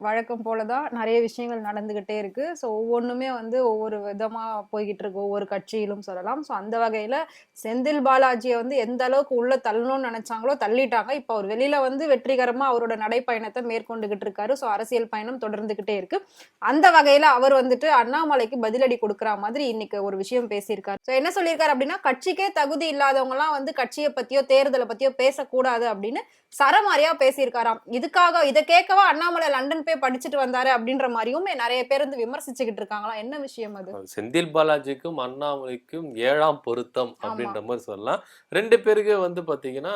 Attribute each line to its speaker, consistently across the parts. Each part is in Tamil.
Speaker 1: வழக்கம் போலதான் நிறைய விஷயங்கள் நடந்துகிட்டே இருக்கு. ஸோ ஒவ்வொன்றுமே வந்து ஒவ்வொரு விதமாக போய்கிட்டு இருக்கு. ஒவ்வொரு கட்சியிலும் சொல்லலாம். ஸோ அந்த வகையில் செந்தில் பாலாஜியை வந்து எந்த அளவுக்கு உள்ள தள்ளணும்னு நினைச்சாங்களோ தள்ளிட்டாங்க. இப்போ அவர் வெளியில வந்து வெற்றிகரமாக அவரோட நடைப்பயணத்தை மேற்கொண்டுகிட்டு இருக்காரு. ஸோ அரசியல் பயணம் தொடர்ந்துகிட்டே இருக்கு. அந்த வகையில் அவர் வந்துட்டு அண்ணாமலைக்கு பதிலடி கொடுக்குற மாதிரி இன்னைக்கு ஒரு விஷயம் பேசியிருக்காரு. ஸோ என்ன சொல்லியிருக்காரு அப்படின்னா கட்சிக்கே தகுதி இல்லாதவங்களாம் வந்து கட்சியை பத்தியோ தேர்தலை பத்தியோ பேசக்கூடாது அப்படின்னு சரமாரியா பேசியிருக்காராம். இதுக்காக இதை கேட்கவா அண்ணாமலை லண்டன் போய் படிச்சுட்டு வந்தாரு அப்படின்ற மாதிரியும் நிறைய பேர் வந்து விமர்சிச்சுக்கிட்டு இருக்காங்களா? என்ன விஷயம் அது?
Speaker 2: செந்தில் பாலாஜிக்கும் அண்ணாமலைக்கும் ஏழாம் பொருத்தம் அப்படின்ற மாதிரி சொல்லலாம். ரெண்டு பேருக்கு வந்து பாத்தீங்கன்னா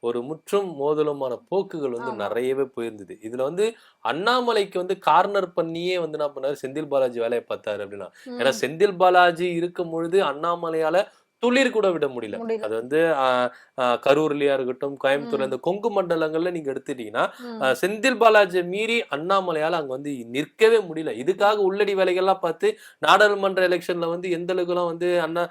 Speaker 2: ஒரு முற்றும் மோதலுமான போக்குகள் வந்து. நிறையவே போயிருந்தது. இதுல வந்து அண்ணாமலைக்கு வந்து கார்னர் பண்ணியே வந்து என்ன பண்ணாரு? செந்தில் பாலாஜி வேலையை பார்த்தாரு அப்படின்னா. ஏன்னா செந்தில் பாலாஜி இருக்கும் பொழுது அண்ணாமலையால துளிர் கூட விட முடியல. அது வந்து கரூர்லயா இருக்கட்டும் கோயம்புத்தூர்
Speaker 1: ம்.
Speaker 2: இந்த கொங்கு மண்டலங்கள்ல நீங்க எடுத்துட்டீங்கன்னா செந்தில் பாலாஜியை மீறி அண்ணாமலையால அங்க வந்து நிற்கவே முடியல இதுக்காக உள்ளடி வேலைகள்லாம் பார்த்து நாடாளுமன்ற எலெக்ஷன்ல வந்து எந்த அளவுக்குலாம் வந்து அண்ணா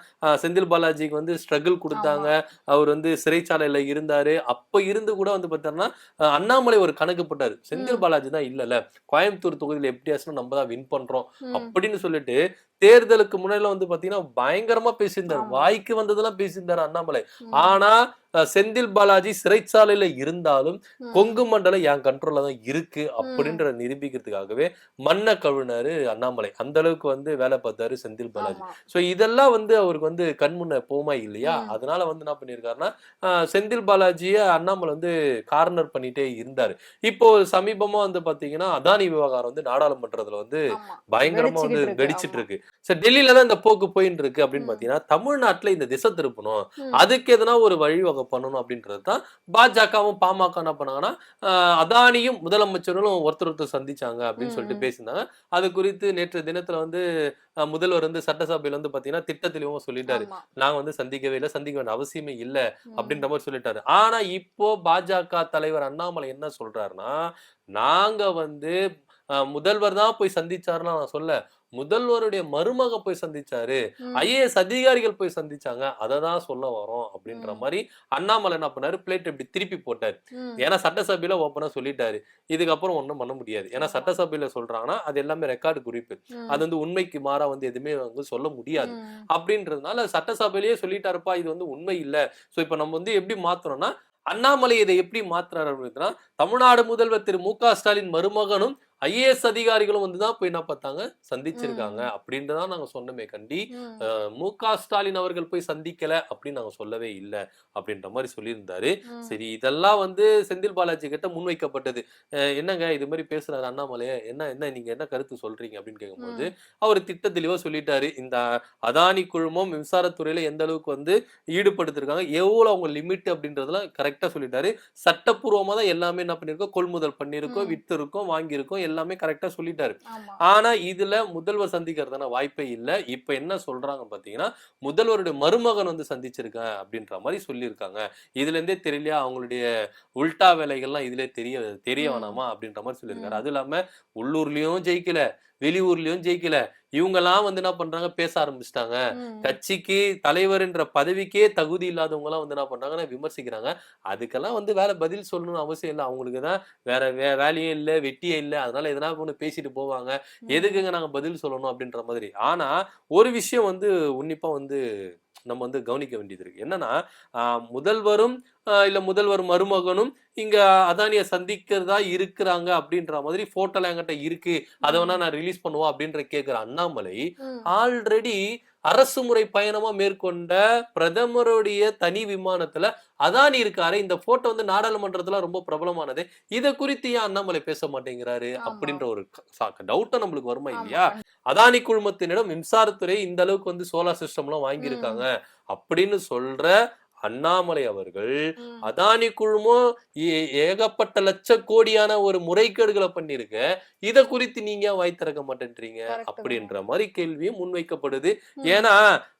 Speaker 2: செந்தில் பாலாஜிக்கு வந்து ஸ்ட்ரகிள் கொடுத்தாங்க அவர் வந்து சிறைச்சாலையில இருந்தாரு அப்ப இருந்து கூட வந்து பார்த்தோம்னா அண்ணாமலை ஒரு கணக்கு போட்டாரு செந்தில். பாலாஜி தான் இல்லல கோயம்புத்தூர் தொகுதியில எப்படி ஆச்சுன்னா நம்ம தான் வின் பண்றோம். அப்படின்னு சொல்லிட்டு தேர்தலுக்கு முன்னாடில வந்து பாத்தீங்கன்னா பயங்கரமா பேசியிருந்தாரு. வாய்க்கு வந்ததெல்லாம் பேசியிருந்தாரு அண்ணாமலை. ஆனா செந்தில் பாலாஜி சிறைச்சாலையில இருந்தாலும். கொங்கு மண்டலம் என் கண்ட்ரோல்ல தான் இருக்கு அப்படின்ற நிரூபிக்கிறதுக்காகவே மண்ணை கழுவினாரு அண்ணாமலை அந்த அளவுக்கு வந்து வேலை பார்த்தாரு செந்தில் பாலாஜி. சோ இதெல்லாம் வந்து அவருக்கு வந்து கண்முன்ன போமா இல்லையா. அதனால வந்து என்ன பண்ணிருக்காருன்னா அஹ், செந்தில் பாலாஜிய அண்ணாமலை வந்து கார்னர் பண்ணிட்டே இருந்தாரு இப்போ சமீபமா வந்து பாத்தீங்கன்னா அதானி விவகாரம் வந்து நாடாளுமன்றத்துல வந்து. பயங்கரமா வந்து வெடிச்சிட்டு. இருக்கு சரி டெல்லியில தான் இந்த போக்கு போயின்னு இருக்கு அப்படின்னு. பாத்தீங்கன்னா தமிழ்நாட்டுல இந்த திசை திருப்பணும். அதுக்கு எதனா ஒரு வழிவகை பண்ணணும் அப்படின்றது தான் பாஜகவும் பாமக என்ன பண்ணாங்கன்னா அதானியும் முதலமைச்சரும் ஒருத்தர் ஒருத்தர் சந்திச்சாங்க அப்படின்னு சொல்லிட்டு. பேசியிருந்தாங்க அது குறித்து நேற்று தினத்துல வந்து முதல்வர் வந்து சட்டசபையில வந்து பாத்தீங்கன்னா திட்டத்திலும் சொல்லிட்டாரு. நாங்க வந்து சந்திக்கவே இல்லை சந்திக்க வேண்டிய அவசியமே இல்ல. அப்படின்ற மாதிரி சொல்லிட்டாரு ஆனா இப்போ பாஜக தலைவர் அண்ணாமலை என்ன சொல்றாருன்னா நாங்க வந்து முதல்வர் தான் போய் சந்திச்சாருன்னா நான் சொல்ல முதல்வருடைய மருமக போய் சந்திச்சாரு. ஐஏஎஸ் அதிகாரிகள் போய் சந்திச்சாங்க அதை தான் சொல்ல வரோம் அப்படின்ற. மாதிரி அண்ணாமலை என்ன பண்ணாரு பிளேட் இப்படி திருப்பி போட்டாரு. ஏன்னா சட்டசபையில ஓப்பனா சொல்லிட்டாரு இதுக்கப்புறம் ஒண்ணும் பண்ண முடியாது ஏன்னா. சட்டசபையில சொல்றாங்கன்னா அது எல்லாமே ரெக்கார்டு குறிப்பு. அது வந்து உண்மைக்கு மாறா வந்து எதுவுமே வந்து சொல்ல முடியாது. அப்படின்றதுனால சட்டசபையிலேயே சொல்லிட்டாருப்பா இது வந்து உண்மை இல்ல சோ இப்ப நம்ம வந்து எப்படி மாத்துறோம்னா அண்ணாமலை இதை எப்படி மாத்துறாரு அப்படின்னா தமிழ்நாடு முதல்வர் திரு மு க ஸ்டாலின் மருமகனும் ஐஏஎஸ் அதிகாரிகளும் வந்து தான் போய் என்ன பார்த்தாங்க? சந்திச்சிருக்காங்க. அப்படின்ட்டு தான் நாங்க சொன்னோமே கண்டி.
Speaker 1: ம்.
Speaker 2: க ஸ்டாலின் அவர்கள் போய் சந்திக்கல அப்படின்னு நாங்க சொல்லவே இல்லை அப்படின்ற மாதிரி சொல்லியிருந்தாரு. சரி இதெல்லாம் வந்து செந்தில் பாலாஜி கிட்ட முன்வைக்கப்பட்டது என்னங்க இது மாதிரி பேசுறாரு அண்ணாமலை? என்ன என்ன நீங்க என்ன கருத்து சொல்றீங்க? அப்படின்னு கேட்கும்போது அவர் திட்ட தெளிவா சொல்லிட்டாரு. இந்த அதானி குழுமம் மின்சாரத்துறையில எந்த அளவுக்கு வந்து ஈடுபடுத்திருக்காங்க? எவ்வளவு அவங்க லிமிட் அப்படின்றதெல்லாம் கரெக்டா சொல்லிட்டாரு. சட்டப்பூர்வமா தான் எல்லாமே என்ன பண்ணிருக்கோம் கொள்முதல் பண்ணிருக்கோம்
Speaker 1: ம்.
Speaker 2: வித்து இருக்கோம் வாங்கியிருக்கோம் எல்லாமே கரெக்டா சொல்லிட்டாரு. ஆனா இதுல முதல்வர் சந்திக்கிறதான வாய்ப்பே இல்ல இப்ப என்ன சொல்றாங்க பாத்தீங்கன்னா முதல்வருடைய மருமகன் வந்து சந்திச்சிருக்கேன் அப்படின்ற மாதிரி சொல்லியிருக்காங்க இதுல இருந்தே தெரியலையா அவங்களுடைய உல்டா வேலைகள்லாம் இதுல தெரிய தெரிய. வேணாமா அப்படின்ற மாதிரி சொல்லியிருக்காரு. அது இல்லாம உள்ளூர்லயும் ஜெயிக்கல வெளியூர்லயும் ஜெயிக்கல. இவங்கெல்லாம் வந்து என்ன பண்றாங்க? பேச ஆரம்பிச்சிட்டாங்க. கட்சிக்கு தலைவர்ன்ற பதவிக்கே தகுதி இல்லாதவங்க எல்லாம் வந்து என்ன பண்றாங்கன்னா விமர்சிக்கிறாங்க? அதுக்கெல்லாம் வந்து வேற பதில் சொல்லணும்னு அவசியம் இல்லை. அவங்களுக்கு தான் வேற வே வேலையே இல்லை வெட்டியே இல்லை. அதனால எதனா ஒண்ணு பேசிட்டு போவாங்க. எதுக்குங்க நாங்க பதில் சொல்லணும் அப்படின்ற மாதிரி? ஆனா ஒரு விஷயம் வந்து உன்னிப்பா வந்து நம்ம வந்து கவனிக்க வேண்டியது இருக்கு. என்னன்னா முதல்வரும் இல்ல முதல்வர் மருமகனும் இங்க அதானிய சந்திக்கிறதா இருக்கிறாங்க அப்படின்ற மாதிரி போட்டோல என்கிட்ட இருக்கு. அதை வேணா நான் ரிலீஸ் பண்ணுவோம் அப்படின்ற கேக்குற அண்ணாமலை. ஆல்ரெடி அரசு முறை பயணமா மேற்கொண்ட பிரதமருடைய தனி விமானத்துல அதானி இருக்காரு இந்த போட்டோ வந்து நாடாளுமன்றத்துல ரொம்ப பிரபலமானது இத குறித்து ஏன் அண்ணாமலை பேச மாட்டேங்கிறாரு. அப்படின்ற ஒரு டவுட்ட நம்மளுக்கு வருமா. இல்லையா அதானி குழுமத்தினிடம் மின்சாரத்துறை இந்த அளவுக்கு வந்து சோலார் சிஸ்டம் எல்லாம் வாங்கியிருக்காங்க அப்படின்னு சொல்ற அண்ணாமலை அவர்கள். அதானி குழுமம் ஏகப்பட்ட லட்ச கோடியான ஒரு முறைகேடுகளை பண்ணிருக்க இத குறித்து நீங்க வாய் திறக்க மாட்டேன்றீங்க? அப்படின்ற மாதிரி கேள்வியும் முன்வைக்கப்படுது. ஏன்னா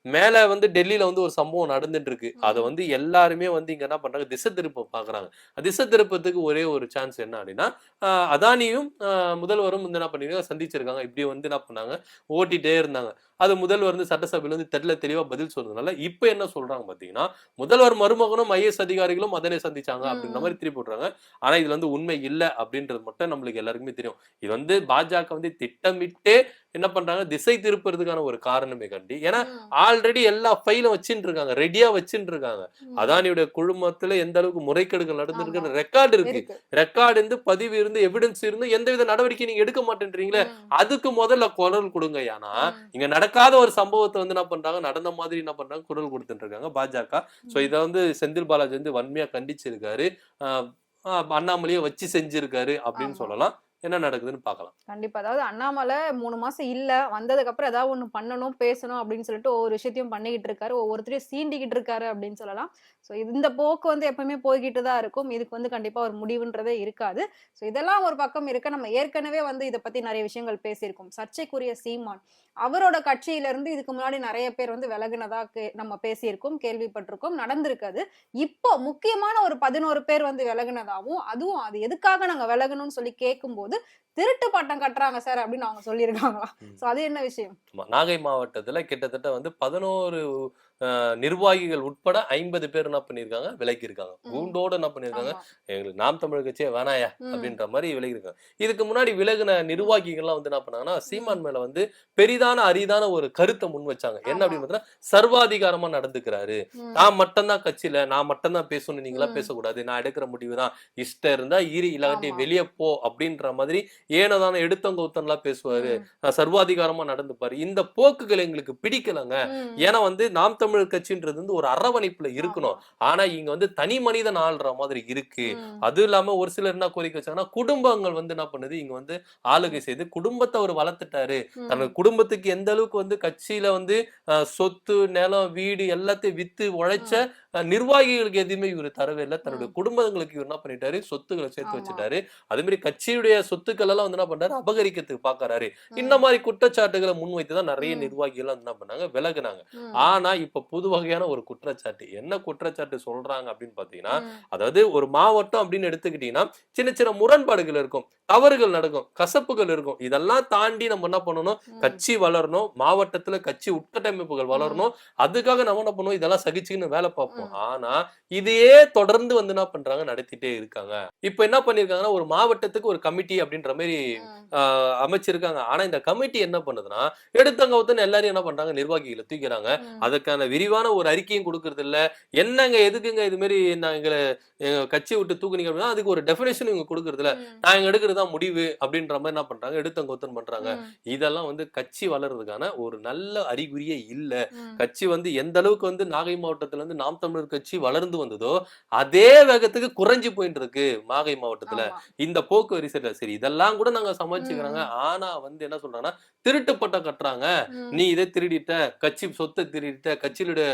Speaker 2: மேல வந்து டெல்லியில வந்து ஒரு சம்பவம் நடந்துட்டு இருக்கு அதை. வந்து எல்லாருமே வந்து இங்க என்ன பண்றாங்க திசை திருப்ப பாக்குறாங்க. திசை திருப்பத்துக்கு ஒரே ஒரு சான்ஸ் என்ன அப்படின்னா அதானியும் ஆஹ் முதல்வரும் வந்து என்ன பண்ணிருக்காங்க சந்திச்சிருக்காங்க. இப்படி வந்து என்ன பண்ணாங்க ஓட்டிட்டே இருந்தாங்க. அது முதல்வர் வந்து சட்டசபையில வந்து தெரியல தெளிவா பதில் சொன்னதுனால இப்ப என்ன சொல்றாங்க பாத்தீங்கன்னா முதல்வர் மருமகனும் ஐஏஎஸ் அதிகாரிகளும் அதனை சந்திச்சாங்க அப்படின்ற மாதிரி திருப்பி விடுறாங்க ஆனா இதுல வந்து உண்மை இல்ல அப்படின்றது மட்டும் நம்மளுக்கு எல்லாருக்குமே தெரியும் இது வந்து பாஜக வந்து திட்டமிட்டே என்ன பண்றாங்க திசை திருப்புறதுக்கான ஒரு காரணமே கண்டி ஏன்னா. ஆல்ரெடி எல்லா ஃபைலும் வச்சுட்டு இருக்காங்க ரெடியா வச்சுட்டு இருக்காங்க. அதானியுடைய குழுமத்துல எந்த அளவுக்கு முறைகேடுகள் நடந்திருக்கிற
Speaker 1: ஆமா.
Speaker 2: ரெக்கார்டு இருக்கு. ரெக்கார்டு இருந்து பதிவு இருந்து எவிடன்ஸ் இருந்து எந்தவித நடவடிக்கை நீங்க எடுக்க மாட்டேன்றீங்களே. அதுக்கு முதல்ல குரல் கொடுங்க ஏன்னா. இங்க நடக்காத ஒரு சம்பவத்தை வந்து என்ன பண்றாங்க? நடந்த மாதிரி என்ன பண்றாங்க? குரல் கொடுத்துட்டு இருக்காங்க பாஜக சோ இதை வந்து செந்தில் பாலாஜி வந்து வன்மையா கண்டிச்சிருக்காரு. அண்ணாமலையை வச்சு செஞ்சிருக்காரு அப்படின்னு. சொல்லலாம். என்ன நடக்குதுன்னு பார்க்கலாம்.
Speaker 1: கண்டிப்பா. அதாவது அண்ணாமலை மூணு மாசம் இல்ல வந்ததுக்கு அப்புறம் ஏதாவது ஒண்ணு பண்ணணும் பேசணும் அப்படின்னு சொல்லிட்டு ஒவ்வொரு விஷயத்தையும் பண்ணிக்கிட்டு இருக்காரு. ஒவ்வொருத்தரையும் சீண்டிக்கிட்டு இருக்காரு அப்படின்னு சொல்லலாம். ஸோ இந்த போக்கு வந்து எப்பவுமே போய்கிட்டு தான் இருக்கும். இதுக்கு வந்து கண்டிப்பா ஒரு முடிவுன்றதே இருக்காது. ஸோ இதெல்லாம் ஒரு பக்கம் இருக்க. நம்ம ஏற்கனவே வந்து இதை பத்தி நிறைய விஷயங்கள் பேசியிருக்கோம். சர்ச்சைக்குரிய சீமான். அவரோட கட்சியில இருந்து இதுக்கு முன்னாடி நிறைய பேர் வந்து விலகுனதா கே- நம்ம பேசியிருக்கோம் கேள்விப்பட்டிருக்கோம் நடந்திருக்காது. இப்போ முக்கியமான ஒரு பதினோரு பேர் வந்து விலகுனதாவும் அதுவும் அது எதுக்காக நாங்க விலகணும்னு சொல்லி கேட்கும்போது kaldı. திருட்டு பட்டம் கட்டுறாங்க சார் அப்படின்னு அவங்க சொல்லியிருக்காங்களா. சோ அது என்ன விஷயம்
Speaker 2: நாகை மாவட்டத்துல கிட்டத்தட்ட வந்து பதினோரு நிர்வாகிகள் உட்பட ஐம்பது பேர் என்ன பண்ணிருக்காங்க விலக்கி இருக்காங்க. கூண்டோட என்ன பண்ணிருக்காங்க
Speaker 1: ஆமா.
Speaker 2: எங்களுக்கு நாம் தமிழ் கட்சியே வேணாயா. அப்படின்ற மாதிரி விலகி இருக்காங்க இதுக்கு முன்னாடி விலகுன நிர்வாகிகள்லாம் வந்து என்ன பண்ணாங்கன்னா சீமான் மேல வந்து பெரிதான அரிதான ஒரு கருத்தை முன் வச்சாங்க என்ன. அப்படின்னு பார்த்தா சர்வாதிகாரமா நடந்துக்கிறாரு. நான் மட்டும்தான் கட்சியில நான் மட்டும்தான் பேசணும் நீங்களா. பேசக்கூடாது நான் எடுக்கிற முடிவு தான் இஷ்டம் இருந்தா இரு இல்லாட்டி. வெளியே போ அப்படின்ற மாதிரி ஏனதான எடுத்தவங்க ஒருத்தன்லாம் பேசுவாரு. சர்வாதிகாரமா நடந்துப்பாரு. இந்த போக்குகள் எங்களுக்கு பிடிக்கலங்க. ஏன்னா வந்து நாம் தமிழர் கட்சின்றது வந்து ஒரு அரவணைப்புல இருக்கணும். ஆனா இங்க வந்து தனி மனிதன் ஆள்ற மாதிரி இருக்கு. அதுவும் இல்லாம ஒரு சிலர் என்ன கோரிக்கை வச்சாங்கன்னா குடும்பங்கள் வந்து என்ன பண்ணுது? இங்க வந்து ஆளுகை செய்து குடும்பத்தை அவர் வளர்த்துட்டாரு. தனது குடும்பத்துக்கு எந்த அளவுக்கு வந்து கட்சியில வந்து சொத்து நிலம் வீடு எல்லாத்தையும் வித்து உழைச்ச நிர்வாகிகளுக்கு எதுவுமே இவர் தரவே இல்லை. தன்னுடைய. குடும்பங்களுக்கு இவர் என்ன பண்ணிட்டாரு? சொத்துக்களை சேர்த்து. வச்சுட்டாரு. அதே மாதிரி கட்சியுடைய சொத்துக்கள் எல்லாம் வந்து என்ன பண்றாரு? அபகரிக்கிறதுக்கு பாக்குறாரு. இந்த மாதிரி குற்றச்சாட்டுகளை முன்வைத்து தான் நிறைய. நிர்வாகிகள் வந்து என்ன பண்ணாங்க? விலகுனாங்க. ஆனா இப்ப புது வகையான ஒரு குற்றச்சாட்டு. என்ன குற்றச்சாட்டு சொல்றாங்க அப்படின்னு பாத்தீங்கன்னா. அதாவது ஒரு மாவட்டம் அப்படின்னு எடுத்துக்கிட்டீங்கன்னா சின்ன சின்ன முரண்பாடுகள் இருக்கும். தவறுகள் நடக்கும். கசப்புகள் இருக்கும். இதெல்லாம் தாண்டி நம்ம என்ன பண்ணணும். கட்சி வளரணும். மாவட்டத்துல கட்சி உட்கட்டமைப்புகள் வளரணும். அதுக்காக நம்ம என்ன பண்ணுவோம் இதெல்லாம் சகிச்சுக்கின்னு வேலை பார்ப்போம்.
Speaker 1: ம்.
Speaker 2: ஆனா இதையே தொடர்ந்து வந்து என்ன பண்றாங்க? நடத்திட்டே இருக்காங்க. இப்ப என்ன பண்ணிருக்காங்கன்னா ஒரு மாவட்டத்துக்கு ஒரு கமிட்டி அப்படின்ற மாதிரி அமைச்சிருக்காங்க. ஆனா இந்த கமிட்டி என்ன பண்ணுதுன்னா எடுத்தவங்க ஒருத்தன் எல்லாரும் என்ன பண்றாங்க? நிர்வாகிகளை தூக்கிறாங்க. அதுக்கான விரிவான ஒரு அறிக்கையும் கொடுக்கறது இல்ல என்னங்க எதுக்குங்க இது மாதிரி நான் எங்களை எங்க கட்சி விட்டு தூக்குனீங்க அப்படின்னா அதுக்கு ஒரு டெபினேஷன் இவங்க கொடுக்கறது இல்ல இங்க எடுக்கிறதா முடிவு அப்படின்ற மாதிரி என்ன பண்றாங்க? எடுத்தவங்க ஒருத்தன் பண்றாங்க. இதெல்லாம் வந்து கட்சி வளர்றதுக்கான ஒரு நல்ல அறிகுறியே இல்ல. கட்சி வந்து எந்த அளவுக்கு வந்து நாகை மாவட்டத்துல இருந்து நாம் தமிழர் கட்சி வளர்ந்து வந்ததோ அதே வேகத்துக்கு குறைஞ்சு போயிட்டு இருக்கு நாகை மாவட்டத்துல. இந்த போக்கு வரிசையில சரி இதெல்லாம் கூட நாங்க சமாளிச்சுக்கிறாங்க ஆனா வந்து என்ன சொல்றாங்கன்னா திருட்டு பட்டம் கட்டுறாங்க. நீ இதை திருடிட்ட கட்சி சொத்தை திருடிட்ட கட்சியிலுடைய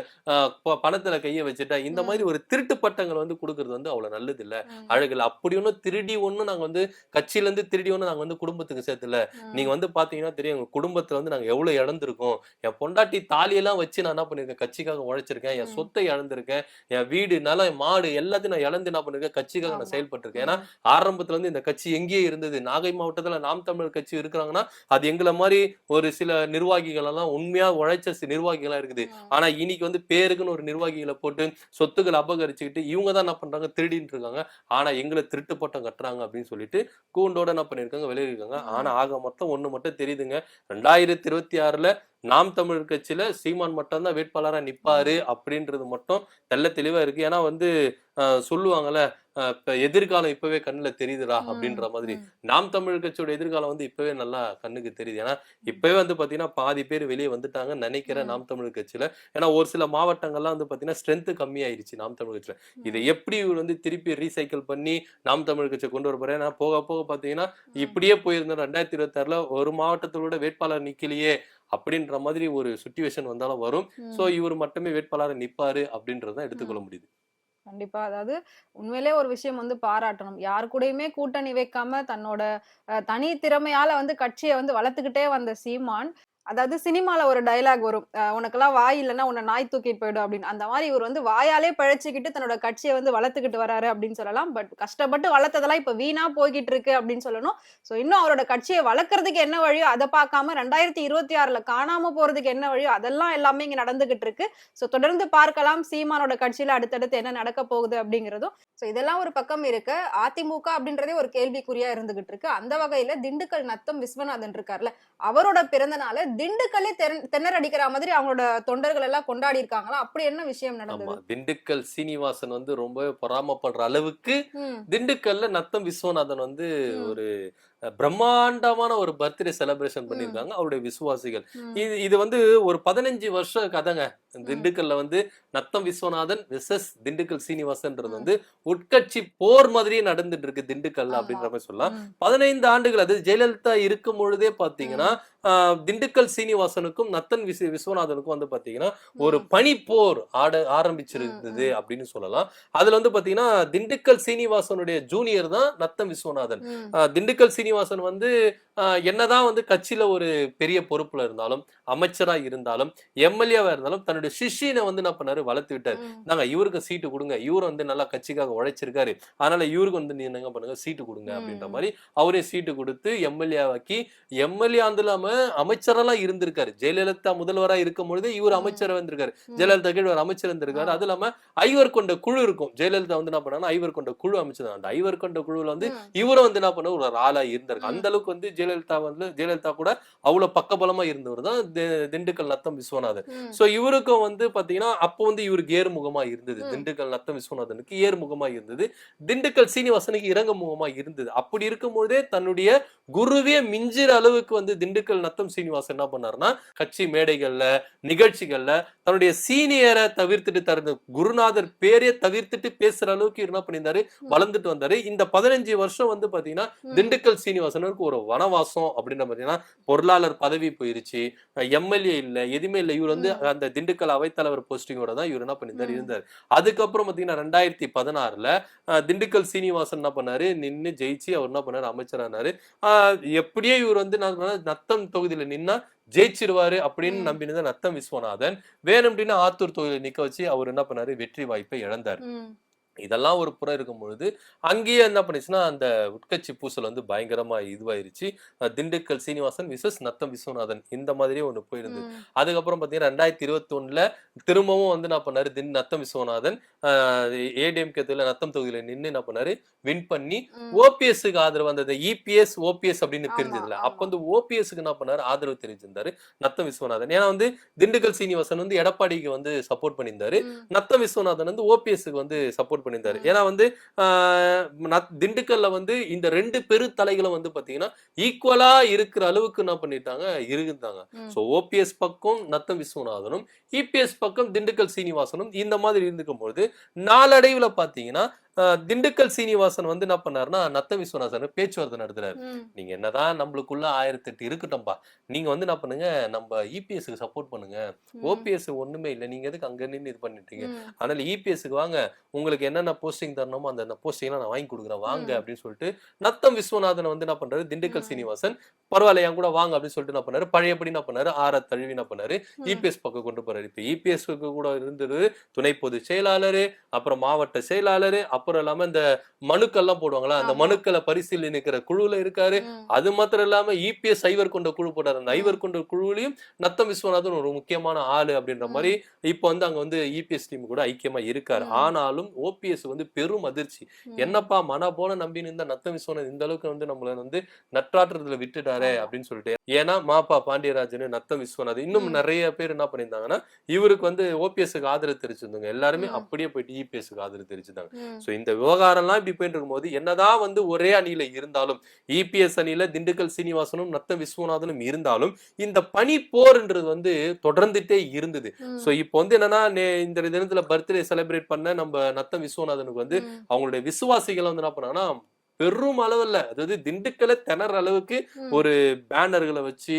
Speaker 2: பணத்துல கைய வச்சுட்ட இந்த. மாதிரி ஒரு திருட்டு பட்டங்கள் வந்து கொடுக்கறது வந்து அவ்வளவு நல்லது இல்ல. அழகுல அப்படி ஒண்ணும் திருடி ஒண்ணும் நாங்க வந்து கட்சியில இருந்து திருடி ஒண்ணும் நாங்க வந்து குடும்பத்துக்கு சேர்த்துல. நீங்க வந்து பாத்தீங்கன்னா தெரியும் எங்க குடும்பத்துல வந்து நாங்க எவ்வளவு இழந்திருக்கோம் என் பொண்டாட்டி தாலியெல்லாம் வச்சு நான் என்ன பண்ணிருக்கேன் கட்சிக்காக உழைச்சிருக்கேன் என். சொத்தை இழந்திருக்கேன் என் வீடு நிலம் மாடு எல்லாத்தையும் நான் இழந்து என்ன பண்ணிருக்கேன் கட்சிக்காக நான். செயல்பட்டிருக்கேன். ஏன்னா. ஆரம்பத்துல இருந்து இந்த கட்சி எங்கேயே இருந்தது? நாகை மாவட்டத்துல நாம் தமிழர் கட்சி இருக்கிறாங்கன்னா அது எங்களை மாதிரி ஒரு சில நிர்வாகிகள் எல்லாம் உண்மையா உழைச்ச நிர்வாகிகளா இருக்குது. ஆனா இன்னைக்கு வந்து பேருக்குன்னு ஒரு நிர்வாகிகளை போட்டு சொத்துக்களை அபகரிச்சுக்கிட்டு இவங்க தான் என்ன பண்றாங்க? திருடின்னு இருக்காங்க. ஆனா எங்களை திருட்டு பட்டம் கட்டுறாங்க அப்படின்னு சொல்லிட்டு கூண்டோட என்ன பண்ணிருக்காங்க வெளியிருக்காங்க. ஆனா ஆக மொத்தம் ஒண்ணு மட்டும் தெரியுதுங்க. ரெண்டாயிரத்தி இருபத்தி ஆறுல நாம் தமிழர் கட்சியில சீமான் மட்டும் தான் வேட்பாளரா நிப்பாரு அப்படின்றது மட்டும் தெள்ள தெளிவா இருக்கு. ஏன்னா வந்து சொல்லுவாங்கல்ல எதிர்காலம் இப்பவே கண்ணுல தெரியுதுடா அப்படின்ற மாதிரி. நாம் தமிழ் கட்சியோட எதிர்காலம் வந்து இப்பவே நல்லா கண்ணுக்கு தெரியுது. ஏன்னா இப்பவே வந்து பாத்தீங்கன்னா பாதி பேர் வெளியே வந்துட்டாங்கன்னு நினைக்கிறேன். நாம் தமிழ் கட்சியில ஏன்னா ஒரு சில மாவட்டங்கள்லாம் வந்து பாத்தீங்கன்னா ஸ்ட்ரென்த் கம்மியாயிருச்சு நாம் தமிழ் கட்சியில. இதை எப்படி இவர் வந்து திருப்பி ரீசைக்கிள் பண்ணி நாம் தமிழ் கட்சியை கொண்டு வர போறேன் ஏன்னா போக போக பாத்தீங்கன்னா இப்படியே போயிருந்தோம் ரெண்டாயிரத்தி இருபத்தி ஆறுல ஒரு மாவட்டத்தோட வேட்பாளர் நிக்கலையே அப்படின்ற மாதிரி ஒரு சுச்சுவேஷன் வந்தாலும் வரும். சோ இவர் மட்டுமே வேட்பாளர் நிப்பாரு அப்படின்றத எடுத்துக்கொள்ள முடியுது.
Speaker 1: கண்டிப்பா. அதாவது உண்மையிலே ஒரு விஷயம் வந்து பாராட்டணும். யார் கூடயுமே கூட்டணி வைக்காம தன்னோட தனி திறமையால வந்து கட்சியை வந்து வளர்த்துக்கிட்டே வந்த சீமான் அதாவது சினிமால ஒரு டைலாக் வரும். உனக்கெல்லாம் வாய் இல்லைன்னா உன்னை நாய் தூக்கிட்டு போயிடும் அப்படின்னு. அந்த மாதிரி இவர் வந்து வாயாலே பழச்சிக்கிட்டு தன்னோட கட்சியை வந்து வளர்த்துக்கிட்டு வராரு அப்படின்னு சொல்லலாம். பட் கஷ்டப்பட்டு வளர்த்ததெல்லாம் இப்ப வீணா போய்கிட்டு இருக்கு அப்படின்னு சொல்லணும். ஸோ இன்னும் அவரோட கட்சியை வளர்க்கறதுக்கு என்ன வழியோ அதை பார்க்காம ரெண்டாயிரத்தி இருபத்தி ஆறுல காணாம போறதுக்கு என்ன வழியோ அதெல்லாம் எல்லாமே இங்க நடந்துகிட்டு இருக்கு. ஸோ தொடர்ந்து பார்க்கலாம் சீமானோட கட்சியில அடுத்தடுத்து என்ன நடக்க போகுது அப்படிங்கிறதும். ஸோ இதெல்லாம் ஒரு பக்கம் இருக்கு. அதிமுக அப்படின்றதே ஒரு கேள்விக்குறியா இருந்துகிட்டு இருக்கு. அந்த வகையில திண்டுக்கல் நத்தம் விஸ்வநாதன் இருக்கார்ல அவரோட பிறந்தநாள் திண்டுக்கல்லே தென்- திணறடிக்கிற மாதிரி அவங்களோட தொண்டர்கள் எல்லாம் கொண்டாடி இருக்காங்களா? அப்படி என்ன விஷயம் நடந்தது?
Speaker 2: திண்டுக்கல் சீனிவாசன் வந்து ரொம்ப பொறாமப்படுற அளவுக்கு திண்டுக்கல்ல நத்தம் விஸ்வநாதன் வந்து. ஒரு பிரம்மாண்டமான ஒரு பர்த்டே செலிப்ரேஷன் பண்ணிருக்காங்க அவருடைய விசுவாசிகள். இது இது வந்து ஒரு பதினஞ்சு வருஷ கதைங்க. திண்டுக்கல்ல வந்து நத்தம் விஸ்வநாதன் விசஸ் திண்டுக்கல் சீனிவாசன்ன்றது
Speaker 1: ம்.
Speaker 2: வந்து உட்கட்சி போர் மாதிரியே நடந்துட்டு இருக்கு திண்டுக்கல்ல. அப்படின்ற மாதிரி சொல்லலாம். பதினைந்து ஆண்டுகள் அது ஜெயலலிதா இருக்கும் பொழுதே பாத்தீங்கன்னா திண்டுக்கல் சீனிவாசனுக்கும் நத்தன் விஸ் விஸ்வநாதனுக்கும் வந்து பாத்தீங்கன்னா ஒரு
Speaker 1: ம்,
Speaker 2: பனி போர் ஆட ஆரம்பிச்சிருந்தது. அப்படின்னு சொல்லலாம். அதுல வந்து பாத்தீங்கன்னா திண்டுக்கல் சீனிவாசனுடைய ஜூனியர் தான் நத்தம் விஸ்வநாதன். திண்டுக்கல் சீனிவாசன் வந்து என்னதான் வந்து கட்சியில ஒரு பெரிய பொறுப்புல இருந்தாலும் அமைச்சரா இருந்தாலும் எம்எல்ஏவா இருந்தாலும் தன்னுடைய சிஷியனை வந்து என்ன பண்ணாரு? வளர்த்து விட்டாரு. நாங்க இவருக்கு சீட்டு கொடுங்க. இவர் வந்து நல்லா கட்சிக்காக உழைச்சிருக்காரு. அதனால இவருக்கு வந்து நீ என்னங்க பண்ணுங்க? சீட்டு கொடுங்க அப்படின்ற. மாதிரி அவரே சீட்டு கொடுத்து எம்எல்ஏ ஆக்கி எம்எல்ஏ அது இல்லாம அமைச்சரெல்லாம் இருந்திருக்காரு. ஜெயலலிதா முதல்வரா இருக்கும் பொழுது இவர். அமைச்சர் வந்திருக்காரு. ஜெயலலிதா கீழ் ஒரு அமைச்சர் இருந்திருக்காரு. அது இல்லாம ஐவர் கொண்ட குழு இருக்கும். ஜெயலலிதா வந்து என்ன பண்ணாங்கன்னா ஐவர் கொண்ட குழு அமைச்சது அந்த ஐவர் கொண்ட குழுவுல வந்து இவரும் வந்து என்ன பண்ண ஒரு ஆளா இருந்தாரு. அந்த அளவுக்கு வந்து ஜெயலலிதா வந்து ஜெயலலிதா கூட அவ்வளவு பக்கபலமா இருந்தவர் தான் திண்டுக்கல் நத்தம் விஸ்வநாதன் சோ இவருக்கும் வந்து பாத்தீங்கன்னா அப்போ வந்து இவருக்கு ஏறுமுகமா இருந்தது. திண்டுக்கல் நத்தம் விஸ்வநாதனுக்கு ஏறுமுகமா இருந்தது. திண்டுக்கல் சீனிவாசனுக்கு இறங்க முகமா இருந்தது. அப்படி இருக்கும்போதே தன்னுடைய குருவே மிஞ்சிற அளவுக்கு வந்து திண்டுக்கல் நத்தம் சீனிவாசன் என்ன பண்ணாருன்னா கட்சி மேடைகள்ல நிகழ்ச்சிகள்ல தன்னுடைய சீனியரை தவிர்த்துட்டு தருது குருநாதர் பேரே தவிர்த்துட்டு பேசுற அளவுக்கு இவர் என்ன பண்ணியிருந்தாரு. வளர்ந்துட்டு வந்தாரு. இந்த பதினஞ்சு வருஷம் வந்து பாத்தீங்கன்னா. திண்டுக்கல் சீனிவாசனுக்கு ஒரு வனவாசம் அப்படின்ற பாத்தீங்கன்னா பொருளாளர் பதவி போயிருச்சு. எம்எல்ஏ இல்ல எதுவுமே இல்ல. இவர் வந்து. அந்த திண்டுக்கல் அவைத்தலைவர் போஸ்டிங்கோட தான் இவர் என்ன பண்ணியிருந்தாரு. இருந்தார். அதுக்கப்புறம் பாத்தீங்கன்னா ரெண்டாயிரத்தி பதினாறுல திண்டுக்கல் சீனிவாசன் என்ன பண்ணாரு? நின்னு ஜெயிச்சு அவர் என்ன பண்ணாரு? அமைச்சரானாரு. எப்படியே இவர் வந்து நான் நத்தம் தொகுதியில நின்னா ஜெயிச்சிருவாரு அப்படின்னு. நம்பினது நத்தம் விஸ்வநாதன். வேணும் அப்படின்னு ஆத்தூர் தொகுதியில நிக்க வச்சு அவர் என்ன பண்ணாரு? வெற்றி வாய்ப்பை இழந்தார். இதெல்லாம் ஒரு புறம் இருக்கும் பொழுது அங்கேயே என்ன பண்ணுச்சுன்னா அந்த உட்கட்சி பூசல் வந்து பயங்கரமா இதுவாயிருச்சு. திண்டுக்கல் சீனிவாசன் விசஸ் நத்தம் விஸ்வநாதன் இந்த மாதிரியே ஒண்ணு போயிருந்தது. அதுக்கப்புறம் பாத்தீங்கன்னா ரெண்டாயிரத்தி இருபத்தி ஒண்ணுல திரும்பவும் வந்து என்ன பண்ணாரு? தின் நத்தம் விஸ்வநாதன் ஏடிஎம் கேத்துல நத்தம் தொகுதியில நின்னு என்ன பண்ணாரு? வின் பண்ணி. ஓபிஎஸ்க்கு ஆதரவு அந்த இபிஎஸ் ஓபிஎஸ் அப்படின்னு
Speaker 1: ஆமா,
Speaker 2: தெரிஞ்சதுல
Speaker 1: ஆமா.
Speaker 2: அப்ப வந்து ஓபிஎஸ்க்கு என்ன பண்ணாரு? ஆதரவு தெரிஞ்சிருந்தாரு நத்தம் விஸ்வநாதன். ஏன்னா வந்து திண்டுக்கல் சீனிவாசன் வந்து எடப்பாடிக்கு வந்து சப்போர்ட் பண்ணியிருந்தாரு. நத்தம் விஸ்வநாதன் வந்து ஓபிஎஸ்க்கு வந்து சப்போர்ட் பண்ணியிருந்தாரு. ஏன்னா வந்து திண்டுக்கல்ல வந்து இந்த ரெண்டு பெரு தலைகளும் வந்து பாத்தீங்கன்னா ஈக்குவலா இருக்கிற அளவுக்கு என்ன பண்ணிட்டாங்க இருந்தாங்க. சோ ஓபிஎஸ் பக்கம் நத்தம் விஸ்வநாதனும் இபிஎஸ் பக்கம் திண்டுக்கல் சீனிவாசனும் இந்த மாதிரி இருந்துக்கும் பொழுது நாளடைவுல பாத்தீங்கன்னா திண்டுக்கல் சீனிவாசன் வந்து என்ன பண்ணாருன்னா நத்தம் விஸ்வநாதன் பேச்சுவார்த்தை நடத்துறாரு. நீங்க என்னதான் நம்மளுக்குள்ள ஆயிரத்தி எட்டு இருக்கட்டும்பா நீங்க வந்து என்ன பண்ணுங்க நம்ம இபிஎஸ்க்கு சப்போர்ட் பண்ணுங்க. ஓபிஎஸ் ஒண்ணுமே இல்லை நீங்க எதுக்கு அங்க நின்னு இது பண்ணிட்டீங்க? அதனால இபிஎஸ்க்கு வாங்க உங்களுக்கு என்னென்ன போஸ்டிங் தரணுமோ அந்த போஸ்டிங்லாம் நான் வாங்கி கொடுக்குறேன் வாங்க. அப்படின்னு சொல்லிட்டு நத்தம் விஸ்வநாதன் வந்து என்ன பண்றாரு திண்டுக்கல். சீனிவாசன் பரவாயில்ல என் கூட வாங்க அப்படின்னு சொல்லிட்டு என்ன பண்ணாரு பழையபடி என்ன பண்ணாரு ஆற தழுவி என்ன பண்ணாரு. இபிஎஸ் பக்கம் கொண்டு போறாரு. இப்ப இபிஎஸ் கூட இருந்தது துணை பொதுச் செயலாளரு அப்புறம் மாவட்ட செயலாளரு அப்புறம் இல்லாம இந்த மனுக்கள்லாம் போடுவாங்களா அந்த. மனுக்களை பரிசீலனைக்கிற குழுல இருக்காரு அது மாத்திரம் இல்லாம இபிஎஸ் ஐவர் கொண்ட குழு போட்டாரு அந்த. ஐவர் கொண்ட குழுவிலையும் நத்தம் விஸ்வநாதன் ஒரு முக்கியமான ஆளு அப்படின்ற. மாதிரி இப்போ வந்து அங்க வந்து இபிஎஸ் டீம் கூட ஐக்கியமா இருக்காரு. ஆனாலும் ஓபிஎஸ் வந்து பெரும் அதிர்ச்சி. என்னப்பா மன போல நம்பி இருந்த நத்தம் விஸ்வநாதன் இந்த அளவுக்கு வந்து நம்மள வந்து நற்றாற்றத்துல விட்டுட்டாரே. அப்படின்னு சொல்லிட்டு ஏன்னா மாப்பா பாண்டியராஜன் நத்தம் விஸ்வநாதன் இன்னும். நிறைய பேர் என்ன பண்ணியிருந்தாங்கன்னா இவருக்கு வந்து ஓபிஎஸ்க்கு ஆதரவு தெரிவிச்சிருந்தாங்க எல்லாருமே. அப்படியே போயிட்டு இபிஎஸ்க்கு ஆதரவு தெரிவிச்சிருந்தாங்க ஸோ இந்த விவகாரம்லாம் இப்படி போயிட்டு இருக்கும்போது என்னதான் வந்து ஒரே அணியில இருந்தாலும் இபிஎஸ் அணியில திண்டுக்கல் சீனிவாசனும் நத்த விஸ்வநாதனும் இருந்தாலும் இந்த பனி போர்ன்றது வந்து தொடர்ந்துட்டே இருந்தது. ஸோ இப்போ வந்து என்னன்னா இந்த தினத்துல பர்த்டே செலிப்ரேட் பண்ண நம்ம நத்தம் விஸ்வநாதனுக்கு வந்து அவங்களுடைய விசுவாசிகள் வந்து என்ன பண்ணாங்கன்னா பெரும் அளவுல அதாவது திண்டுக்கலை திணற அளவுக்கு. ஒரு பேனர்களை வச்சு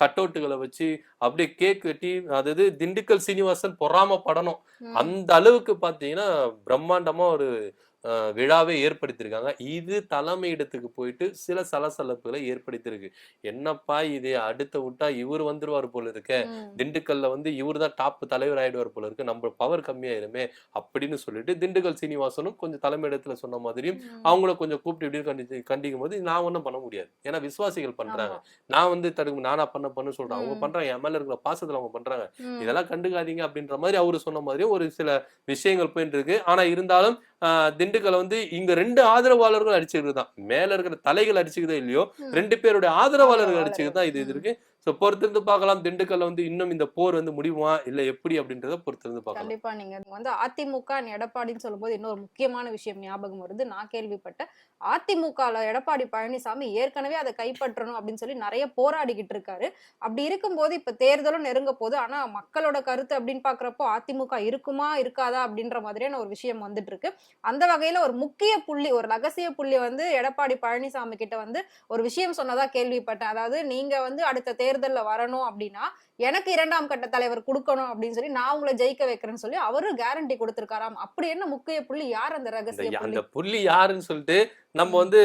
Speaker 2: கட் அவுட்டுகளை வச்சு அப்படியே கேக் வெட்டி அதாவது திண்டுக்கல் சீனிவாசன் பொறாம படணும். அந்த அளவுக்கு பாத்தீங்கன்னா பிரம்மாண்டமா ஒரு விழாவே ஏற்படுத்தியிருக்காங்க. இது தலைமையிடத்துக்கு போயிட்டு சில சலசலப்புகளை ஏற்படுத்தியிருக்கு. என்னப்பா இது? அடுத்த விட்டா இவர் வந்துருவார் போல இருக்க. திண்டுக்கல்ல வந்து இவர் தான் டாப் தலைவர் ஆயிடுவார் போல இருக்கு. நம்ம பவர் கம்மியாயிருமே அப்படின்னு சொல்லிட்டு திண்டுக்கல் சீனிவாசனும் கொஞ்சம் தலைமையிடத்துல சொன்ன மாதிரியும். அவங்கள கொஞ்சம் கூப்பிட்டு இப்படி கண்டிச்சு கண்டிக்கும் போது நான் ஒன்றும் பண்ண முடியாது. ஏன்னா விசுவாசிகள் பண்றாங்க. நான் வந்து தடுக்கு நானா பண்ண பண்ணு சொல்றேன். அவங்க. பண்றாங்க. என் மேல இருக்கிற பாசத்துல அவங்க பண்றாங்க. இதெல்லாம் கண்டுக்காதீங்க அப்படின்ற மாதிரி அவரு சொன்ன மாதிரியும் ஒரு சில விஷயங்கள் போயிட்டு இருக்கு ஆனா இருந்தாலும் ஆஹ், திண்டுக்கல்ல வந்து இங்க ரெண்டு ஆதரவாளர்கள் அடிச்சுக்கிறது தான் மேல இருக்கிற தலைகள் அடிச்சுக்கிறதோ இல்லையோ. ரெண்டு பேருடைய ஆதரவாளர்கள். அடிச்சுக்கிறது தான் இது. இருக்கு ஸோ பொறுத்திருந்து பார்க்கலாம். திண்டுக்கல்ல வந்து இன்னும் இந்த போர் வந்து முடியுமா? இல்லை எப்படி அப்படின்றத பொறுத்திருந்து பார்க்கலாம்.
Speaker 1: கண்டிப்பா நீங்க வந்து அதிமுக எடப்பாடின்னு சொல்லும்போது இன்னொரு முக்கியமான விஷயம் ஞாபகம் வருது. நான் கேள்விப்பட்ட அதிமுகல எடப்பாடி பழனிசாமி ஏற்கனவே அதை கைப்பற்றணும் அப்படின்னு சொல்லி நிறைய போராடிக்கிட்டு இருக்காரு. அப்படி இருக்கும்போது இப்ப தேர்தலும் நெருங்க போகுது. ஆனா மக்களோட கருத்து அப்படின்னு பாக்குறப்போ அதிமுக இருக்குமா இருக்காதா அப்படின்ற மாதிரியான ஒரு விஷயம் வந்துட்டு இருக்கு. அந்த வகையில ஒரு முக்கிய புள்ளி ஒரு ரகசிய புள்ளி வந்து எடப்பாடி பழனிசாமி கிட்ட வந்து ஒரு விஷயம் சொன்னதா கேள்விப்பட்டேன். அதாவது நீங்க வந்து அடுத்த தேர்தல்ல வரணும் அப்படின்னா எனக்கு இரண்டாம் கட்ட தலைவர் கொடுக்கணும் அப்படின்னு சொல்லி நான் உங்களை ஜெயிக்க வைக்கிறேன்னு சொல்லி அவரு கேரண்டி கொடுத்திருக்காராம். அப்படி என்ன முக்கிய புள்ளி? யார் அந்த
Speaker 2: இந்த
Speaker 1: ரகசிய
Speaker 2: ய-
Speaker 1: புள்ளி?
Speaker 2: அந்த புள்ளி யாருன்னு சொல்லிட்டு நம்ம. வந்து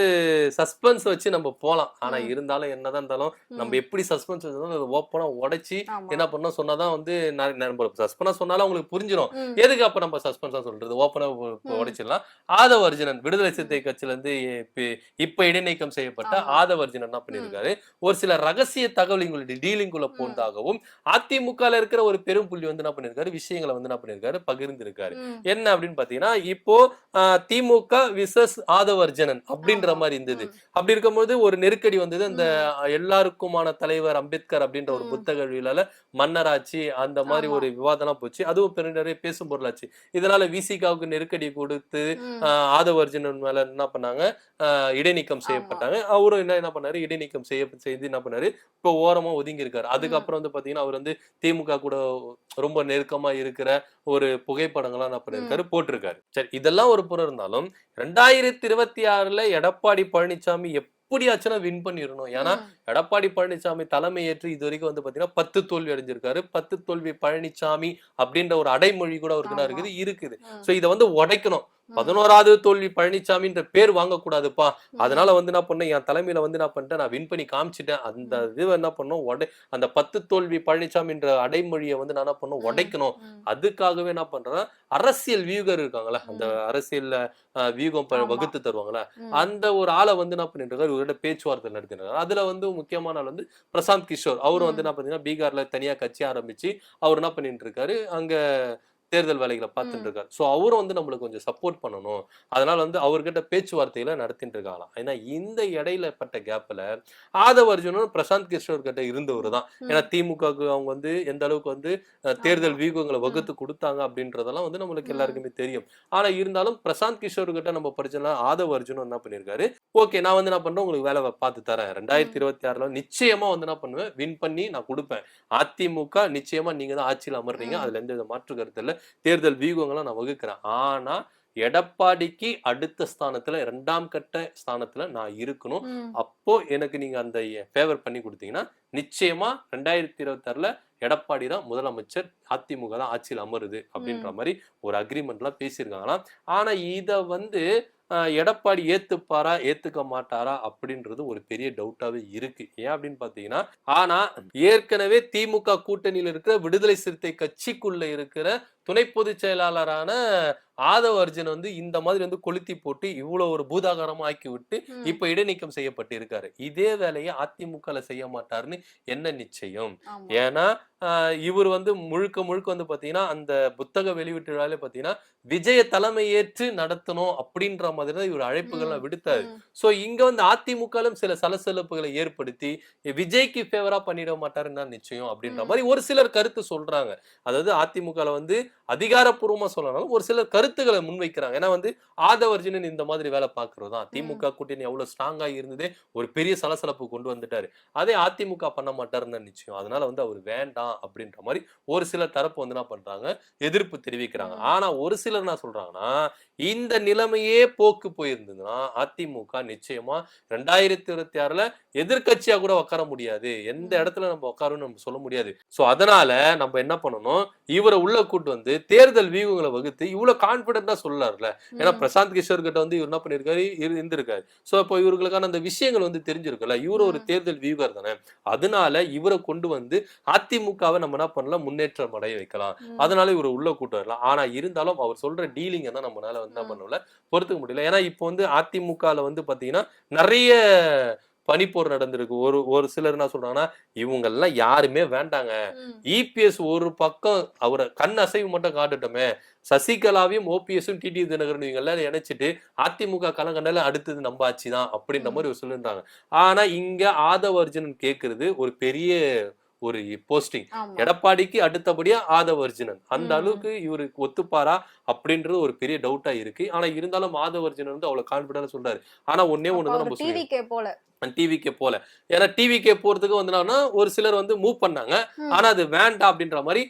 Speaker 2: சஸ்பென்ஸ் வச்சு நம்ம போலாம். ஆனா. இருந்தாலும் என்னதான் இருந்தாலும் நம்ம எப்படி சஸ்பென்ஸ் வச்சிருந்தாலும் அதை ஓப்பனா உடைச்சி. என்ன பண்ணோம் சொன்னாதான் வந்து நம்ம சஸ்பென்ஸா சொன்னாலும் அவங்களுக்கு புரிஞ்சிடும் எதுக்கு அப்ப நம்ம சஸ்பென்ஸா சொல்றது? ஓப்பனா. உடைச்சிடலாம். ஆதவ அர்ஜுனன் விடுதலை சிறுத்தை கட்சியில இருந்து இப்ப- இடைநீக்கம் செய்யப்பட்ட
Speaker 1: ஆமா.
Speaker 2: ஆதவ அர்ஜுனன் என்ன பண்ணிருக்காரு ஒரு சில ரகசிய தகவல் எங்களுடைய டீலிங்குள்ள போனதாகவும் அதிமுகல இருக்கிற ஒரு பெரும் புள்ளி வந்து என்ன பண்ணிருக்காரு விஷயங்களை வந்து என்ன பண்ணிருக்காரு பகிர்ந்திருக்காரு. என்ன அப்படின்னு பாத்தீங்கன்னா இப்போ திமுக விசஸ் ஆதவ அர்ஜுனன் அப்படின்ற. மாதிரி இருந்தது. அப்படி இருக்கும்போது ஒரு நெருக்கடி வந்தது. அந்த எல்லாருக்குமான தலைவர் அம்பேத்கர் அப்படின்ற ஒரு. புத்தக வெளியில மன்னராட்சி அந்த மாதிரி. ஒரு விவாதம்லாம் போச்சு. அதுவும் பெரு நிறைய பேசும் பொருளாச்சு. இதனால விசிகாவுக்கு நெருக்கடி கொடுத்து ஆதவ அர்ஜுனன் மேல என்ன பண்ணாங்க? இடைநீக்கம் செய்யப்பட்டாங்க. அவரும் என்ன என்ன பண்ணாரு? இடைநீக்கம் செய்ய செய்து என்ன பண்ணாரு? இப்போ ஓரமா ஒதுங்கி இருக்காரு அதுக்கப்புறம் வந்து பாத்தீங்கன்னா அவர் வந்து திமுக கூட ரொம்ப நெருக்கமா இருக்கிற ஒரு புகைப்படங்கள்லாம் என்ன பண்ணிருக்காரு? போட்டிருக்காரு. சரி இதெல்லாம் ஒரு புறம் இருந்தாலும் ரெண்டாயிரத்தி இருபத்தி ஆறுல எடப்பாடி பழனிசாமி எப்படியாச்சும் வின் பண்ணிடணும். ஏன்னா எடப்பாடி பழனிசாமி தலைமை ஏற்று இது வரைக்கும் வந்து பாத்தீங்கன்னா பத்து தோல்வி அடைஞ்சிருக்காரு. பத்து தோல்வி பழனிசாமி அப்படின்ற ஒரு அடைமொழி கூட அவருக்கு. இருக்குது இருக்குது. சோ இதை வந்து உடைக்கணும். பதினோராவது தோல்வி பழனிசாமின்ற பேர் வாங்கக்கூடாதுப்பா. அதனால வந்து என்ன பண்ணேன்? என் தலைமையில வந்து என்ன பண்ணிட்டேன்? நான் வின் பண்ணி காமிச்சிட்டேன். அந்த இது என்ன பண்ணோம்? உடை அந்த பத்து தோல்வி பழனிசாமின்ற அடைமொழியை வந்து நான் என்ன பண்ணோம்? உடைக்கணும். அதுக்காகவே என்ன பண்றேன்னா அரசியல் வியூகர் இருக்காங்களா அந்த அஹ், வியூகம். வகுத்து தருவாங்களா அந்த ஒரு ஆளை வந்து என்ன பண்ணிட்டு இருக்காரு பேச்சுவார்த்தை நடத்தினார் அதுல வந்து முக்கியமான ஆள் வந்து பிரசாந்த் கிஷோர். அவரும் வந்து. என்ன பாத்தீங்கன்னா பீகார்ல தனியா கட்சி ஆரம்பிச்சு அவர் என்ன பண்ணிட்டு இருக்காரு அங்க தேர்தல் வேலைகளை பார்த்துட்டு. இருக்காரு ஸோ அவரும் வந்து நம்மளுக்கு கொஞ்சம் சப்போர்ட் பண்ணணும். அதனால வந்து அவர்கிட்ட பேச்சுவார்த்தைகளை நடத்திட்டு இருக்காங்களாம் ஏன்னா இந்த இடையில பட்ட கேப்ல ஆதவ அர்ஜுனும் பிரசாந்த் கிஷோர் கிட்ட இருந்தவர் தான். ஏன்னா திமுகவுக்கு அவங்க வந்து எந்த அளவுக்கு வந்து தேர்தல். வியூகங்களை வகுத்து கொடுத்தாங்க அப்படின்றதெல்லாம் வந்து நம்மளுக்கு. எல்லாருக்குமே தெரியும். ஆனா இருந்தாலும் பிரசாந்த் கிஷோர் கிட்ட நம்ம படிச்சோம்னா ஆதவ அர்ஜுன் என்ன பண்ணிருக்காரு? ஓகே நான் வந்து என்ன பண்றேன்? உங்களுக்கு வேலை பார்த்து தரேன். ரெண்டாயிரத்தி இருபத்தி ஆறுல நிச்சயமா வந்து என்ன பண்ணுவேன்? வின் பண்ணி நான் கொடுப்பேன். அதிமுக நிச்சயமா நீங்க தான் ஆட்சியில் அமர்றீங்க. அதுல எந்த மாற்று கருத்து இல்ல. தேர்தல் வியூகங்களை நான் வகுக்கிறேன். ஆனா எடப்பாடிக்கு அடுத்த ஸ்தானத்துல இரண்டாம் கட்ட ஸ்தானத்துல நான் இருக்கணும். அப்போ எனக்கு நீங்க அந்த ஃபேவர் பண்ணி கொடுத்தீங்கன்னா நிச்சயமா ரெண்டாயிரத்தி இருபத்தி ஆறுல எடப்பாடி தான் முதலமைச்சர் அதிமுக தான் ஆட்சியில் அமருது அப்படின்ற மாதிரி ஒரு அக்ரிமெண்ட்லாம் பேசியிருக்காங்களாம் ஆனா இத வந்து எடப்பாடி ஏத்துப்பாரா ஏத்துக்க மாட்டாரா அப்படின்றது ஒரு பெரிய டவுட்டாவே இருக்கு. ஏன் அப்படின்னு பாத்தீங்கன்னா ஆனா ஏற்கனவே திமுக கூட்டணியில் இருக்கிற விடுதலை சிறுத்தை கட்சிக்குள்ள இருக்கிற துணை பொதுச் செயலாளரான ஆதவ அர்ஜுன் வந்து இந்த மாதிரி வந்து கொளுத்தி போட்டு இவ்வளவு ஒரு பூதாகாரமா ஆக்கி விட்டு இப்ப இடைநீக்கம் செய்யப்பட்டு இருக்காரு இதே வேலையை அதிமுகல செய்ய மாட்டாருன்னு என்ன நிச்சயம். ஏன்னா இவர் வந்து முழுக்க முழுக்க வந்து பாத்தீங்கன்னா அந்த புத்தக வெளியீட்டு விழாலே பாத்தீங்கன்னா விஜய தலைமை ஏற்று நடத்தணும் அப்படின்ற மாதிரி தான் இவர் அழைப்புகள்லாம் விடுத்தாரு. சோ இங்க வந்து அதிமுகலும் சில சலசலப்புகளை ஏற்படுத்தி விஜய்க்கு ஃபேவரா பண்ணிட மாட்டாருன்னு நிச்சயம் அப்படின்ற. மாதிரி ஒரு சிலர் கருத்து சொல்றாங்க. அதாவது அதிமுகல வந்து அதிகாரப்பூர்வமா சொல்லனாலும் ஒரு சில கருத்துக்களை முன்வைக்கிறாங்க. ஏன்னா வந்து ஆதவர்ஜுனன் இந்த மாதிரி வேலை பார்க்கறது தான் திமுக கூட்டணி எவ்வளவு ஸ்ட்ராங்கா இருந்ததே ஒரு பெரிய சலசலப்பு கொண்டு வந்துட்டாரு. அதே அதிமுக பண்ண மாட்டாருன்னு நிச்சயம். அதனால வந்து அவர் வேண்டாம் அப்படின்ற மாதிரி ஒரு சில தரப்பு வந்து என்ன பண்றாங்க? எதிர்ப்பு தெரிவிக்கிறாங்க. ஆனா ஒரு சிலர் என்ன சொல்றாங்கன்னா இந்த நிலைமையே போக்கு போயிருந்ததுன்னா அதிமுக நிச்சயமா ரெண்டாயிரத்தி இருபத்தி ஆறுல எதிர்க்கட்சியா கூட உட்கார முடியாது. எந்த. இடத்துல நம்ம உட்காருன்னு நம்ம சொல்ல முடியாது. சோ அதனால நம்ம என்ன பண்ணணும்? இவரை உள்ள கூட்டு வந்து தேர்தல் வியூகங்களை வகுத்து இவ்வளவு கான்பிடண்டா சொல்லலாம்ல ஏன்னா. பிரசாந்த் கிஷோர் கிட்ட வந்து இவர் என்ன பண்ணிருக்காரு? இரு- இருந்திருக்காரு. சோ இப்போ இவர்களுக்கான அந்த விஷயங்கள் வந்து தெரிஞ்சிருக்குல்ல. இவரு ஒரு. தேர்தல் வியூகர் தானே. அதனால இவரை கொண்டு வந்து அதிமுகவை நம்ம என்ன பண்ணலாம்? முன்னேற்றம் அடைய வைக்கலாம். அதனால இவரை உள்ள கூட்டு வரலாம். ஆனா இருந்தாலும் அவர் சொல்ற டீலிங் தான் நம்மளால வந்து என்ன. பண்ணல பொறுத்துக்க முடியல. ஏன்னா இப்போ வந்து அதிமுகல வந்து பாத்தீங்கன்னா நிறைய பனிப்போர் நடந்திருக்கு. ஒரு ஒரு சிலர் என்ன சொல்றாங்கன்னா இவங்க எல்லாம் யாருமே வேண்டாங்க. இபிஎஸ் ஒரு பக்கம் அவரை கண் அசைவு மட்டும் காட்டுட்டோமே. சசிகலாவையும் ஓபிஎஸும் டிடி தினகரன் இவங்க எல்லாம் இணைச்சிட்டு அதிமுக கலங்கண்டால அடுத்தது நம்ம ஆட்சி தான் அப்படின்ற. மாதிரி இவர் சொல்லிருந்தாங்க ஆனா இங்க ஆதவர்ஜுனன் கேக்குறது ஒரு பெரிய ஒரு போஸ்டிங். எடப்பாடிக்கு அடுத்தபடியா ஆதவர்ஜுனன். அந்த. அளவுக்கு இவருக்கு ஒத்துப்பாரா அப்படின்றது ஒரு பெரிய டவுட்டா இருக்கு. ஆனா இருந்தாலும் ஆதவர்ஜுனன் வந்து அவ்வளவு கான்பிடன்டா சொல்றாரு. ஆனா ஒன்னே ஒண்ணுதான் நம்ம
Speaker 1: போல.
Speaker 2: டிவிக்கே போல ஏன்னா டிவிக்கே போறதுக்கு வந்து ஒரு சிலர் வந்து மூவ் பண்ணாங்க. ஆனா அது வேண்டாம் அப்படின்ற மாதிரி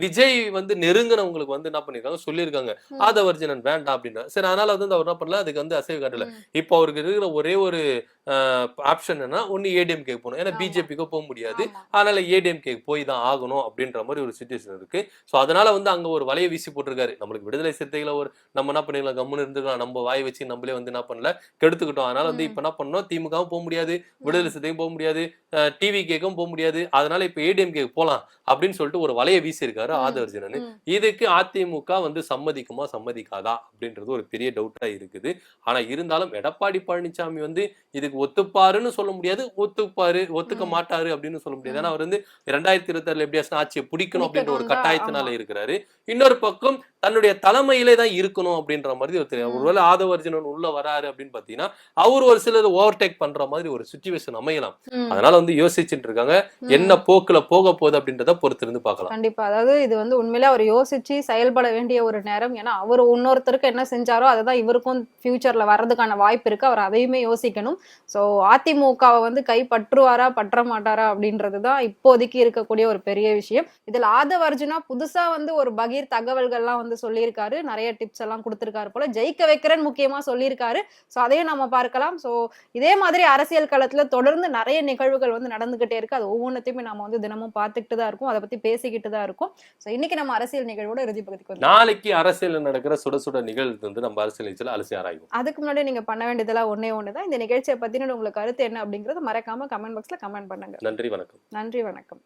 Speaker 2: விஜய் வந்து நெருங்கினவங்களுக்கு வந்து என்ன பண்ணிருக்காங்க சொல்லியிருக்காங்க. ஆதவர்ஜுனன் வேண்டாம் அப்படின்ற சரி அதனால வந்து அவர் என்ன பண்ணல அதுக்கு வந்து அசைவு காட்டல. இப்போ அவருக்கு இருக்கிற ஒரே ஒரு ஆப்ஷன் என்ன ஒன்னு ஏடிஎம்கே போகணும் ஏன்னா. பிஜேபிக்கு போக முடியாது. அதனால ஏடிஎம்கே போய் தான் ஆகணும் அப்படின்ற மாதிரி ஒரு சுச்சுவேஷன் இருக்கு ஸோ அதனால வந்து அங்க ஒரு வலையை வீசி போட்டிருக்காரு நம்மளுக்கு விடுதலை சிறுத்தைகளை ஒரு நம்ம என்ன பண்ணிக்கலாம் கம்முன்னு இருந்துக்கலாம் நம்ம வாய் வச்சு நம்மளே வந்து என்ன பண்ணல கெடுத்துக்கிட்டோம் அதனால வந்து. இப்ப என்ன பண்ணோம் திமுகவும் போக முடியாது. விடுதலை சிறுத்தையும் போக முடியாது டிவி கேக்கும் போக முடியாது அதனால இப்ப ஏடிஎம்கே போலாம் அப்படின்னு சொல்லிட்டு ஒரு வலையை வீசியிருக்காரு. ஆதர்ஜுனன். இதுக்கு அதிமுக வந்து சம்மதிக்குமா சம்மதிக்காதா அப்படின்றது ஒரு பெரிய டவுட்டா இருக்குது ஆனா இருந்தாலும் எடப்பாடி பழனிசாமி வந்து இதுக்கு ஒத்துப்பாருன்னு சொல்ல முடியாது ஒத்துப்பாரு ஒத்துக்க. மாட்டாரு அப்படின்னு சொல்ல முடியாது. ஏன்னா அவர் வந்து ரெண்டாயிரத்தி இருபத்தி ஆறுல எப்படியாச்சும் ஆட்சியை பிடிக்கணும் அப்படின்ற ஒரு கட்டாயத்தினால. இருக்கிறாரு இன்னொரு பக்கம் தன்னுடைய தலைமையிலே தான் இருக்கணும் அப்படின்ற மாதிரி ஒரு தெரியும்
Speaker 1: ம்.
Speaker 2: ஒருவேளை ஆதவர்ஜுனன் உள்ள வராரு அப்படின்னு பாத்தீங்கன்னா அவர் ஒரு சிலர் ஓவர்டேக் பண்ற மாதிரி ஒரு சுச்சுவேஷன் அமையலாம். அதனால வந்து யோசிச்சுட்டு இருக்காங்க. என்ன போக்குல போக போகுது அப்படின்றத பொறுத்து இருந்து பார்க்கலாம்.
Speaker 1: கண்டிப்பா. அதாவது இது வந்து உண்மையிலே அவர் யோசிச்சு செயல்பட வேண்டிய ஒரு நேரம். ஏன்னா அவர் இன்னொருத்தருக்கு என்ன செஞ்சாரோ அதுதான் இவருக்கும் ஃபியூச்சர்ல வர்றதுக்கான வாய்ப்பு இருக்கு. அவர் அதையுமே யோசிக்கணும். ஸோ அதிமுகவை வந்து கை பற்றுவாரா பற்ற மாட்டாரா அப்படின்றது தான் இப்போதைக்கு இருக்கக்கூடிய ஒரு பெரிய விஷயம். இதுல ஆதவ அர்ஜுனா புதுசா வந்து ஒரு பகீர் தகவல்கள்லாம் வந்து சொல்லியிருக்காரு. நிறைய டிப்ஸ் எல்லாம் கொடுத்திருக்காரு போல. ஜெயிக்க வைக்கிறேன்னு முக்கியமா சொல்லியிருக்காரு. ஸோ அதையும் நம்ம பார்க்கலாம். ஸோ இதே மாதிரி அரசியல் களத்துல தொடர்ந்து நிறைய நிகழ்வுகள் வந்து நடந்துகிட்டே இருக்கு. அது ஒவ்வொன்றத்தையுமே நம்ம வந்து தினமும் பார்த்துக்கிட்டு தான் இருக்கும். அதை பத்தி பேசிக்கிட்டு தான் இருக்கும். ஸோ இன்னைக்கு நம்ம அரசியல் நிகழ்வோட இறுதி பகுதிக்கு வந்து
Speaker 2: நாளைக்கு அரசியல் நடக்கிற சுட சுட நிகழ்வு வந்து நம்ம அரசியல் நிகழ்ச்சியில அலசி ஆராய்வோம்.
Speaker 1: அதுக்கு முன்னாடி நீங்க பண்ண வேண்டியதெல்லாம் ஒண்ணே ஒன்று தான் இந்த நிகழ்ச்சியை பத்தின உங்களுக்கு கருத்து என்ன அப்படிங்கறது மறக்காம கமெண்ட் பாக்ஸ்ல கமெண்ட் பண்ணுங்க.
Speaker 2: நன்றி வணக்கம்.
Speaker 1: நன்றி வணக்கம்.